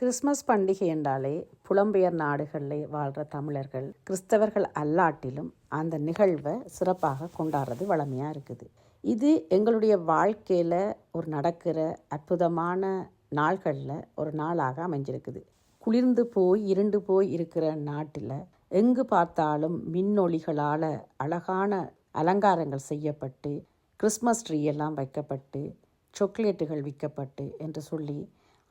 Christmas பண்டிகை என்றாலே புலம்பெயர் நாடுகளில் வாழ்கிற தமிழர்கள் கிறிஸ்தவர்கள் அல்லாட்டிலும் அந்த நிகழ்வை சிறப்பாக கொண்டாடுறது வளமையாக இருக்குது. இது எங்களுடைய வாழ்க்கையில் ஒரு நடக்கிற அற்புதமான நாள்களில் ஒரு நாளாக அமைஞ்சிருக்குது. குளிர்ந்து போய் இருண்டு போய் இருக்கிற நாட்டில் எங்கு பார்த்தாலும் மின்னொளிகளால் அழகான அலங்காரங்கள் செய்யப்பட்டு கிறிஸ்மஸ் ட்ரீ எல்லாம் வைக்கப்பட்டு சாக்லேட்டுகள் விற்கப்பட்டு என்று சொல்லி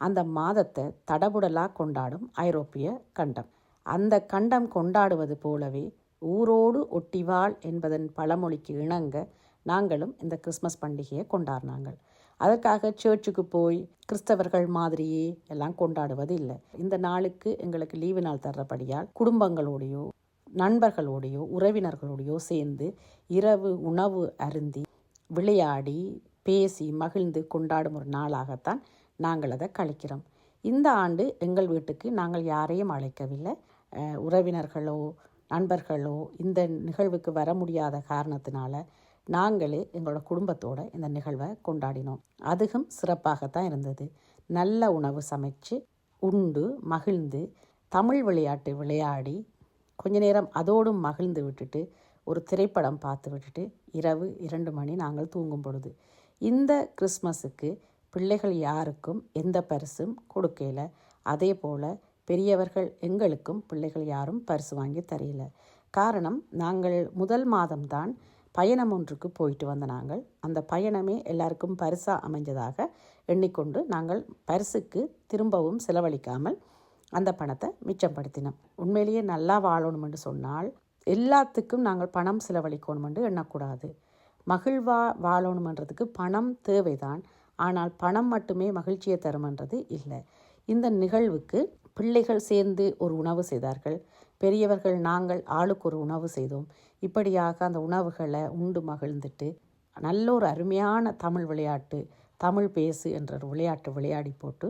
அந்த மாதத்தை தடபுடலாக கொண்டாடும் ஐரோப்பிய கண்டம். அந்த கண்டம் கொண்டாடுவது போலவே ஊரோடு ஒட்டிவாள் என்பதன் பழமொழிக்கு இணங்க நாங்களும் இந்த கிறிஸ்மஸ் பண்டிகையை கொண்டாடினாங்கள் அதற்காக சர்ச்சுக்கு போய் கிறிஸ்தவர்கள் மாதிரியே எல்லாம் கொண்டாடுவது இல்லை இந்த நாளுக்கு எங்களுக்கு லீவு நாள் தர்றபடியால் குடும்பங்களோடையோ நண்பர்களோடையோ உறவினர்களோடையோ சேர்ந்து இரவு உணவு அருந்தி விளையாடி பேசி மகிழ்ந்து கொண்டாடும் ஒரு நாளாகத்தான் நாங்கள் அதை கழிக்கிறோம். இந்த ஆண்டு எங்கள் வீட்டுக்கு நாங்கள் யாரையும் அழைக்கவில்லை. உறவினர்களோ நண்பர்களோ இந்த நிகழ்வுக்கு வர முடியாத காரணத்தினால நாங்களே எங்களோட குடும்பத்தோட இந்த நிகழ்வை கொண்டாடினோம். அதுவும் சிறப்பாகத்தான் இருந்தது. நல்ல உணவு சமைச்சு உண்டு மகிழ்ந்து தமிழ் விளையாட்டு விளையாடி கொஞ்ச நேரம் அதோடும் மகிழ்ந்து விட்டுட்டு ஒரு திரைப்படம் பார்த்து விட்டுட்டு இரவு இரண்டு மணி நாங்கள் தூங்கும் பொழுது. இந்த கிறிஸ்மஸுக்கு பிள்ளைகள் யாருக்கும் எந்த பரிசும் கொடுக்கல. அதே போல் பெரியவர்கள் எங்களுக்கும் பிள்ளைகள் யாரும் பரிசு வாங்கி தரையில காரணம் நாங்கள் முதல் மாதம்தான் பயணம் ஒன்றுக்கு போயிட்டு வந்த நாங்கள். அந்த பயணமே எல்லாருக்கும் பரிசாக அமைஞ்சதாக எண்ணிக்கொண்டு நாங்கள் பரிசுக்கு திரும்பவும் செலவழிக்காமல் அந்த பணத்தை மிச்சப்படுத்தினோம். உண்மையிலேயே நல்லா வாழணும் என்று சொன்னால் எல்லாத்துக்கும் நாங்கள் பணம் செலவழிக்கணும் என்று எண்ணக்கூடாது. மகிழ்வா வாழணுமன்றதுக்கு பணம் தேவைதான். ஆனால் பணம் மட்டுமே மகிழ்ச்சியை தருமன்றது இல்லை. இந்த நிகழ்வுக்கு பிள்ளைகள் சேர்ந்து ஒரு உணவு செய்தார்கள். பெரியவர்கள் நாங்கள் ஆளுக்கு ஒரு உணவு செய்தோம். இப்படியாக அந்த உணவுகளை உண்டு மகிழ்ந்துட்டு நல்ல ஒரு அருமையான தமிழ் விளையாட்டு தமிழ் பேசு என்ற ஒரு விளையாட்டு விளையாடி போட்டு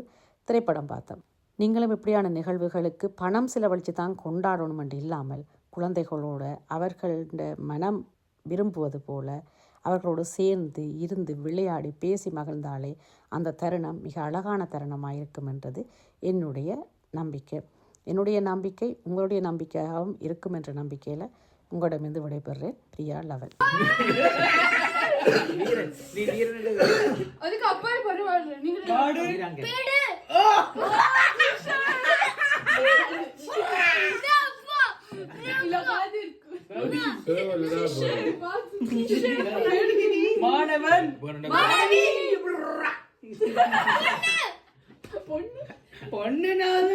திரைப்படம் பார்த்தோம். நீங்களும் இப்படியான நிகழ்வுகளுக்கு பணம் செலவழித்து தான் கொண்டாடணும் என்று இல்லாமல் குழந்தைகளோட அவர்களோட மனம் விரும்புவது போல அவர்களோடு சேர்ந்து இருந்து விளையாடி பேசி மகிழ்ந்தாலே அந்த தருணம் மிக அழகான தருணமாக இருக்கும் என்றது என்னுடைய நம்பிக்கை. என்னுடைய நம்பிக்கை உங்களுடைய நம்பிக்கையாகவும் இருக்கும் என்ற நம்பிக்கையில் உங்களிடமிருந்து விடைபெறுறேன் பிரியா லெவல் நீ வீரனு அதுக்கு மாணவன். பொண்ணு. பொண்ணு நான்